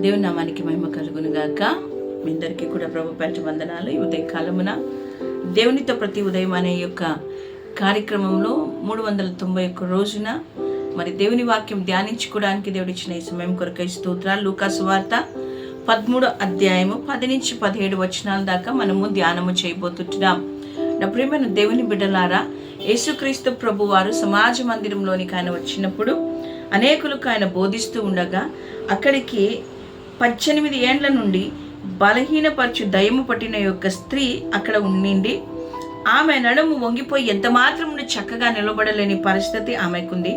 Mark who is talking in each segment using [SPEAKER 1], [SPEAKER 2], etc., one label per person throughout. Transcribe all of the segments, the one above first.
[SPEAKER 1] దేవుని నామానికి మహిమ కలుగును గాక. మీ అందరికీ కూడా ప్రభు పేట వందనాలు. ఈ ఉదయ కాలమున దేవునితో ప్రతి ఉదయం అనే యొక్క కార్యక్రమంలో మూడు వందల తొంభై ఒక్క రోజున మరి దేవుని వాక్యం ధ్యానించుకోవడానికి దేవుడు ఇచ్చిన ఈ సమయం కొరకై స్తోత్రాలు. లూకాసు వార్త పదమూడు అధ్యాయము పది నుంచి పదిహేడు వచనాల దాకా మనము ధ్యానము చేయబోతుంటున్నాం. నా ప్రియమైన దేవుని బిడ్డలారా యేసుక్రీస్తు ప్రభు వారు సమాజ మందిరంలోనికి ఆయన వచ్చినప్పుడు అనేకులకు ఆయన బోధిస్తూ ఉండగా అక్కడికి పద్దెనిమిది ఏండ్ల నుండి బలహీనపరచు దయము పట్టిన యొక్క స్త్రీ అక్కడ ఉండింది. ఆమె నడుము వంగిపోయి ఎంత మాత్రమును చక్కగా నిలబడలేని పరిస్థితి ఆమెకుంది.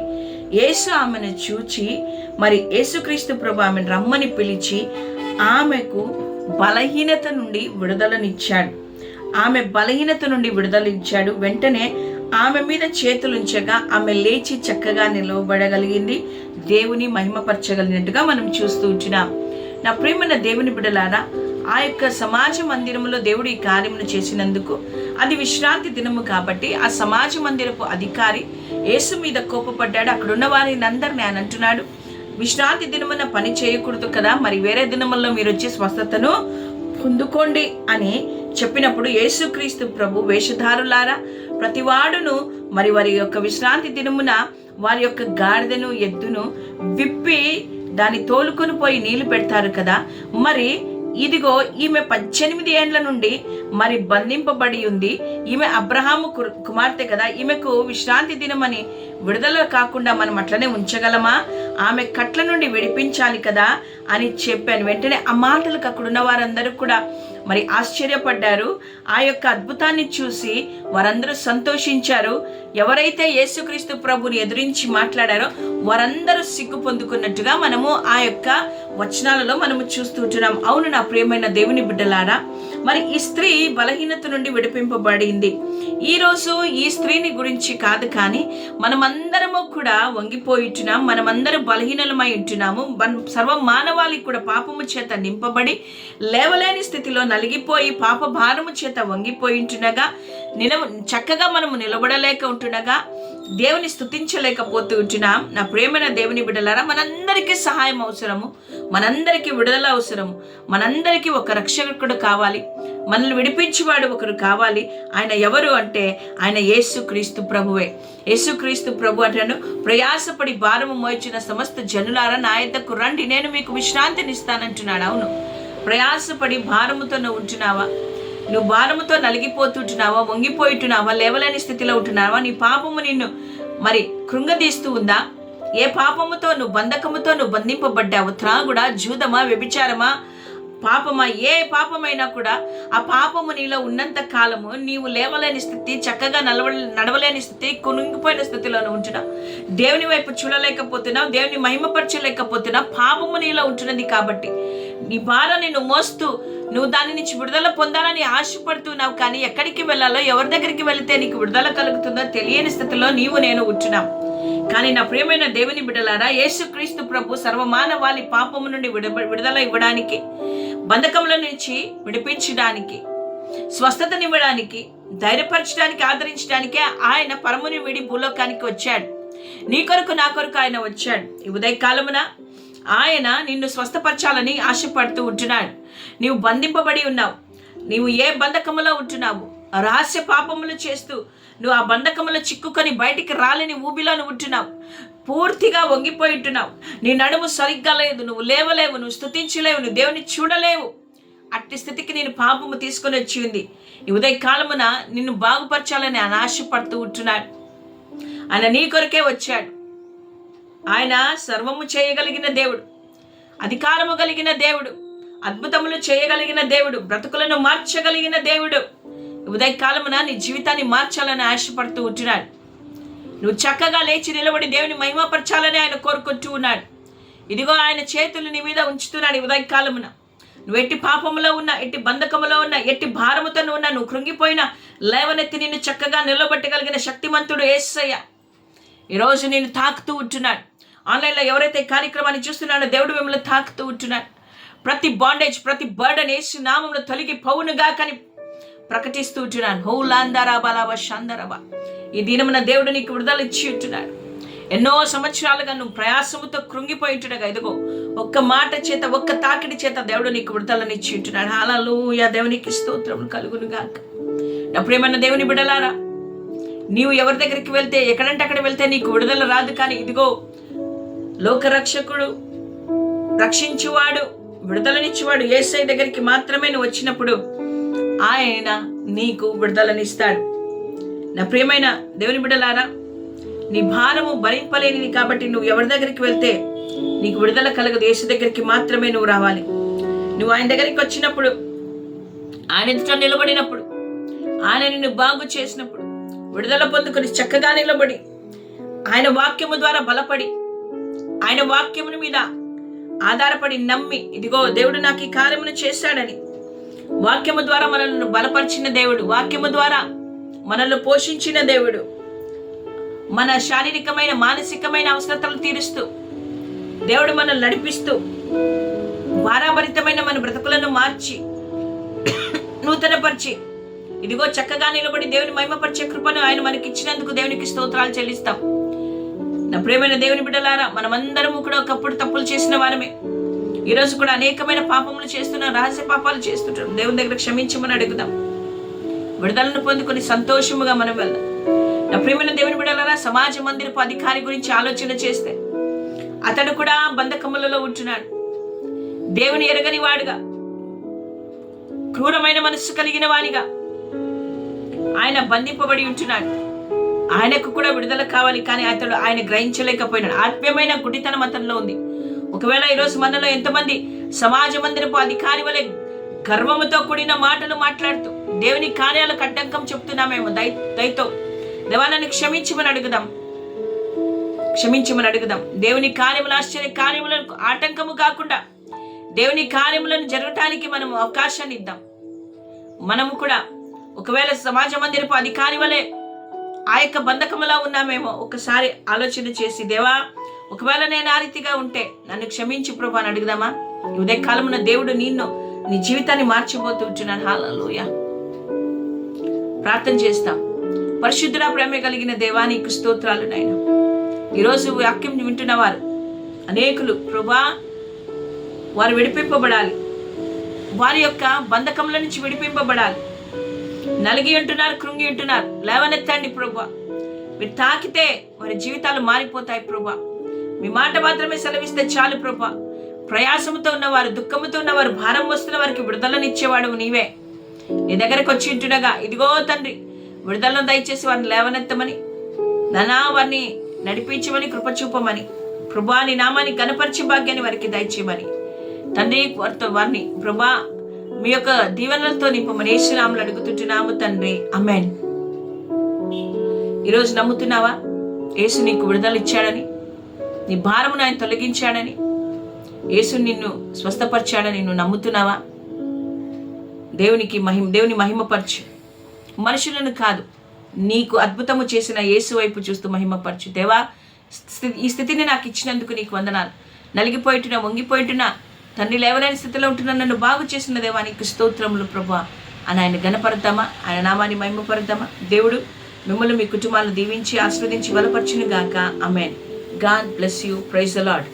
[SPEAKER 1] యేసు ఆమెను చూచి మరి యేసుక్రీస్తు ప్రభు ఆమెను రమ్మని పిలిచి ఆమెకు బలహీనత నుండి విడుదలనిచ్చాడు. ఆమె బలహీనత నుండి విడుదలిచ్చాడు. వెంటనే ఆమె మీద చేతులుంచగా ఆమె లేచి చక్కగా నిలవబడగలిగింది. దేవుని మహిమపరచగలిగినట్టుగా మనం చూస్తూ ఉంటున్నాం. నా ప్రేమైన దేవుని బిడలారా ఆ యొక్క సమాజ మందిరంలో దేవుడు ఈ కార్యమును చేసినందుకు అది విశ్రాంతి దినము కాబట్టి ఆ సమాజ మందిరపు అధికారి యేసు మీద కోపపడ్డాడు. అక్కడున్న వారిని అందరిని ఆయన అంటున్నాడు విశ్రాంతి దినమున పని చేయకూడదు కదా మరి వేరే దినముల్లో మీరు వచ్చి స్వస్థతను పొందుకోండి అని చెప్పినప్పుడు యేసుక్రీస్తు ప్రభు వేషధారులారా ప్రతివాడును మరి వారి యొక్క విశ్రాంతి దినమున వారి యొక్క గాడిదను ఎద్దును విప్పి దాన్ని తోలుకొని పోయి నీళ్ళు పెడతారు కదా. మరి ఇదిగో ఈమె పద్దెనిమిది ఏండ్ల నుండి మరి బంధింపబడి ఉంది. ఈమె అబ్రహాము కు- కుమార్తె కదా. ఈమెకు విశ్రాంతి దినమని విడుదల కాకుండా మనం అట్లనే ఉంచగలమా? ఆమె కట్ల నుండి విడిపించాలి కదా అని చెప్పాను. వెంటనే ఆ మాటలకు అక్కడ ఉన్న వారందరూ కూడా మరి ఆశ్చర్యపడ్డారు. ఆ యొక్క అద్భుతాన్ని చూసి వారందరూ సంతోషించారు. ఎవరైతే యేసుక్రీస్తు ప్రభుని ఎదురించి మాట్లాడారో వారందరూ సిగ్గు పొందుకున్నట్టుగా మనము ఆ యొక్క వచనాలలో మనము చూస్తుంటున్నాం అవును నా ప్రియమైన దేవుని బిడ్డలారా మరి ఈ స్త్రీ బలహీనత నుండి విడిపింపబడింది. ఈరోజు ఈ స్త్రీని గురించి కాదు కానీ మనమందరము కూడా వంగిపోయిట్టున్నాం మనమందరం బలహీనలమై ఉంటున్నాము. సర్వ మానవాళి కూడా పాపము చేత నింపబడి లేవలేని స్థితిలో నలిగిపోయి పాప భారము చేత వంగిపోయి ఉంటుండగా నిల చక్కగా మనము నిలబడలేక ఉంటుండగా దేవుని స్థుతించలేకపోతూ ఉంటున్నాం నా ప్రేమైన దేవుని బిడ్డలారా మనందరికీ సహాయం అవసరము. మనందరికీ విడుదల అవసరము. మనందరికీ ఒక రక్షకుడు కావాలి. మనల్ని విడిపించేవాడు ఒకరు కావాలి. ఆయన ఎవరు అంటే ఆయన యేసు క్రీస్తు ప్రభువే. యేసు క్రీస్తు ప్రభు అంటాను ప్రయాసపడి భారము మోయించిన సమస్త జనులారా నా యొద్దకు రండి. నేను మీకు విశ్రాంతినిస్తానంటున్నాడు. అవును. ప్రయాసపడి భారముతో నువ్వు ఉంటున్నావా? నువ్వు భారముతో నలిగిపోతుంటున్నావా వంగిపోయిట్టున్నావా లేవలేని స్థితిలో ఉంటున్నావా? నీ పాపము నిన్ను మరి కృంగదీస్తూ ఉందా? ఏ పాపముతో నువ్వు బంధకముతో నువ్వు బంధింపబడ్డావు? త్రాగుడా జూదమా వ్యభిచారమా పాపమా? ఏ పాపమైనా కూడా ఆ పాపము నీలో ఉన్నంత కాలము నీవు లేవలేని స్థితి చక్కగా నడవ నడవలేని స్థితి కొనుంగిపోయిన స్థితిలోనే ఉంటున్నావు. దేవుని వైపు చూడలేకపోతున్నావు దేవుని మహిమపరచలేకపోతున్నావు పాపము నీలో ఉంటున్నది కాబట్టి నీ భారాన్ని నువ్వు మోస్తూ నువ్వు దాని నుంచి విడుదల పొందాలని ఆశపడుతున్నావు కానీ ఎక్కడికి వెళ్ళాలో ఎవరి దగ్గరికి వెళితే నీకు విడుదల కలుగుతుందో తెలియని స్థితిలో నీవు నేను ఉంటున్నాం. కానీ నా ప్రియమైన దేవుని బిడ్డలారా యేసుక్రీస్తు ప్రభు సర్వమానవాళి పాపము నుండి విడ విడుదల ఇవ్వడానికి బంధకముల నుంచి విడిపించడానికి స్వస్థతనివ్వడానికి ధైర్యపరచడానికి ఆదరించడానికే ఆయన పరముని విడి భూలోకానికి వచ్చాడు. నీ కొరకు నా కొరకు ఆయన వచ్చాడు. ఈ ఉదయకాలమున ఆయన నిన్ను స్వస్థపరచాలని ఆశపడుతూ ఉంటున్నాడు. నీవు బంధింపబడి ఉన్నావు. నీవు ఏ బంధకములో ఉంటున్నావు? రహస్య పాపములు చేస్తూ నువ్వు ఆ బంధకములో చిక్కుకొని బయటికి రాలేని ఊబిలో ఉంటున్నావు. పూర్తిగా వంగిపోయి ఉంటున్నావు. నీ నడుము సరిగ్గా లేదు. నువ్వు లేవలేవు. నువ్వు స్థుతించలేవు నువ్వు దేవుని చూడలేవు. అట్టి స్థితికి నేను పాపము తీసుకొని వచ్చి ఉంది. ఈ ఉదయ కాలమున నిన్ను బాగుపరచాలని ఆయన ఆశపడుతూ ఉంటున్నాడు. ఆయన నీ కొరకే వచ్చాడు. ఆయన సర్వము చేయగలిగిన దేవుడు అధికారము కలిగిన దేవుడు అద్భుతములు చేయగలిగిన దేవుడు బ్రతుకులను మార్చగలిగిన దేవుడు. ఉదయకాలమున నీ జీవితాన్ని మార్చాలని ఆశపడుతూ ఉంటున్నాడు. నువ్వు చక్కగా లేచి నిలబడి దేవుని మహిమపరచాలని ఆయన కోరుకుంటూ ఉన్నాడు. ఇదిగో ఆయన చేతులు నీ మీద ఉంచుతున్నాడు ఉదయ ఉదయకాలమున. నువ్వు ఎట్టి పాపములో ఉన్నా ఎట్టి బంధకములో ఉన్నా ఎట్టి భారముతో నువ్వు ఉన్నా నువ్వు కృంగిపోయినా లేవనెత్తి నిన్ను చక్కగా నిలబెట్టగలిగిన శక్తిమంతుడు ఏసయ్య. ఈరోజు నేను తాకుతూ ఉంటున్నాడు. ఆన్లైన్లో ఎవరైతే కార్యక్రమాన్ని చూస్తున్నాడో దేవుడు మిమ్మల్ని తాకుతూ ఉంటున్నాడు. ప్రతి బాండేజ్ ప్రతి బర్డన్ వేసి నామంలో తొలగి పౌనుగా కానీ ప్రకటిస్తూ ఉంటున్నాను హో లాందారా బాలాబా షాందరబా. ఈ దినమున దేవుడు నీకు విడుదల ఇచ్చి ఉంటున్నాడు. ఎన్నో సంవత్సరాలుగా నువ్వు ప్రయాసముతో కృంగిపోయింటుడగా ఇదిగో ఒక్క మాట చేత ఒక్క తాకిడి చేత దేవుడు నీకు విడుదలనిచ్చి ఉంటున్నాడు. హాలాలు యా దేవునికి స్తోత్రం కలుగును గాక ఎప్పుడేమన్నా దేవుని బిడలారా నీవు ఎవరి దగ్గరికి వెళ్తే ఎక్కడంటే అక్కడ వెళ్తే నీకు విడుదల రాదు కానీ ఇదిగో లోకరక్షకుడు రక్షించువాడు విడుదలనిచ్చేవాడు ఏసై దగ్గరికి మాత్రమే నువ్వు వచ్చినప్పుడు ఆయన నీకు విడుదలనిస్తాడు. నా ప్రియమైన దేవుని బిడ్డలారా నీ భారము భరింపలేనిది కాబట్టి నువ్వు ఎవరి దగ్గరికి వెళ్తే నీకు విడుదల కలగదు. యేసు దగ్గరికి మాత్రమే నువ్వు రావాలి. నువ్వు ఆయన దగ్గరికి వచ్చినప్పుడు ఆయన ఎదుట నిలబడినప్పుడు ఆయన నిన్ను బాగు చేసినప్పుడు విడుదల పొందుకొని చక్కగా నిలబడి ఆయన వాక్యము ద్వారా బలపడి ఆయన వాక్యముని మీద ఆధారపడి నమ్మి ఇదిగో దేవుడు నాకు ఈ కార్యమును చేశాడని. వాక్యము ద్వారా మనల్ని బలపరిచిన దేవుడు వాక్యము ద్వారా మనల్ని పోషించిన దేవుడు మన శారీరకమైన మానసికమైన అవసరతలు తీరుస్తూ దేవుడు మనల్ని నడిపిస్తూ భారాభరితమైన మన బ్రతుకులను మార్చి నూతనపరిచి ఇదిగో చక్కగా నిలబడి దేవుని మహిమపరిచే కృపను ఆయన మనకిచ్చినందుకు దేవునికి స్తోత్రాలు చెల్లిస్తాం. నా ప్రేమైన దేవుని బిడ్డలారా మనమందరము కూడా ఒకప్పుడు తప్పులు చేసిన వారమే. ఈరోజు కూడా అనేకమైన పాపములు చేస్తున్నాం రహస్య పాపాలు చేస్తుంటాం. దేవుని దగ్గర క్షమించమని అడుగుదాం. విడుదలను పొందుకొని సంతోషముగా మనం వెళ్దాం. నా ప్రేమైన దేవుని బిడ్డలారా సమాజ మందిరపు అధికారి గురించి ఆలోచన చేస్తే అతడు కూడా బంధకములలో ఉంటున్నాడు. దేవుని ఎరగని వాడుగా క్రూరమైన మనస్సు కలిగిన వానిగా ఆయన బంధింపబడి ఉంటున్నాడు. ఆయనకు కూడా విడుదల కావాలి కానీ అతడు ఆయన గ్రహించలేకపోయినాడు. ఆత్మీయమైన గుడితనం అతనిలో ఉంది. ఒకవేళ ఈరోజు మనలో ఎంతమంది సమాజ మందిరపు అధికారి వలె గర్వముతో కూడిన మాటలు మాట్లాడుతూ దేవుని కార్యాలకు అడ్డంకం చెప్తున్నామేమో దయ దయతో. దేవాలను క్షమించమని అడుగుదాం. క్షమించమని అడుగుదాం. దేవుని కార్యములు ఆశ్చర్య కార్యములకు ఆటంకము కాకుండా దేవుని కార్యములను జరగటానికి మనం అవకాశాన్ని ఇద్దాం. మనము కూడా ఒకవేళ సమాజ మందిరపు అధికారి వలె ఆ యొక్క బంధకములా ఉన్నామేమో. ఒకసారి ఆలోచన చేసి దేవా ఒకవేళ నేను ఆ రీతిగా ఉంటే నన్ను క్షమించి ప్రభు అని అడుగుదామా? ఈ ఉదయ కాలమున దేవుడు నిన్ను నీ జీవితాన్ని మార్చిపోతుంటున్నాను హాలలోయ ప్రార్థన చేస్తాం. పరిశుద్ధుల ప్రేమ కలిగిన దేవానికి స్తోత్రాలు నాయన. ఈరోజు వాక్యం వింటున్న వారు అనేకులు ప్రభా వారు విడిపింపబడాలి. వారి యొక్క బంధకముల నుంచి విడిపింపబడాలి. నలిగి ఉంటున్నారు కృంగి ఉంటున్నారు. లేవనెత్తండి ప్రభా. మీరు తాకితే వారి జీవితాలు మారిపోతాయి ప్రభా. మీ మాట మాత్రమే సెలవిస్తే చాలు ప్రభా. ప్రయాసముతో ఉన్నవారు దుఃఖంతో ఉన్నవారు భారం వస్తున్న వారికి విడుదలనిచ్చేవాడు నీవే. నీ దగ్గరకు వచ్చి ఉంటుండగా ఇదిగో తండ్రి విడుదలను దయచేసి వారిని లేవనెత్తమని నానా వారిని నడిపించమని కృపచూపమని ప్రభాని ప్రభా నీ నామాన్ని గణపరిచి భాగ్యాన్ని వారికి దయచేయమని. తండ్రి వారితో వారిని ప్రభా మీ యొక్క దీవెనలతో నింపమని యేసునామలు అడుగుతుంటున్నాము తండ్రి. అమెన్ ఈరోజు నమ్ముతున్నావా? యేసు నీకు విడుదల ఇచ్చాడని నీ భారమును ఆయన తొలగించాడని యేసు నిన్ను స్వస్థపరిచాడని నువ్వు నమ్ముతున్నావా? దేవునికి మహిమ దేవుని మహిమపరచు. మనుషులను కాదు నీకు అద్భుతము చేసిన యేసు వైపు చూస్తూ మహిమపరచు. దేవా ఈ స్థితిని నాకు ఇచ్చినందుకు నీకు వందనాలు. నలిగిపోయిటున్నా వంగిపోయిటున్నా తండ్రి లేవలేని స్థితిలో ఉంటున్నా నన్ను బాగు చేసిన దేవానికి స్తోత్రములు ప్రభా. అని ఆయన గణపడతామా ఆయన నామాన్ని మహిమపడతామా దేవుడు మిమ్మల్ని మీ కుటుంబాలను దీవించి ఆస్వాదించి బలపరచును గాక amen God bless you. Praise the Lord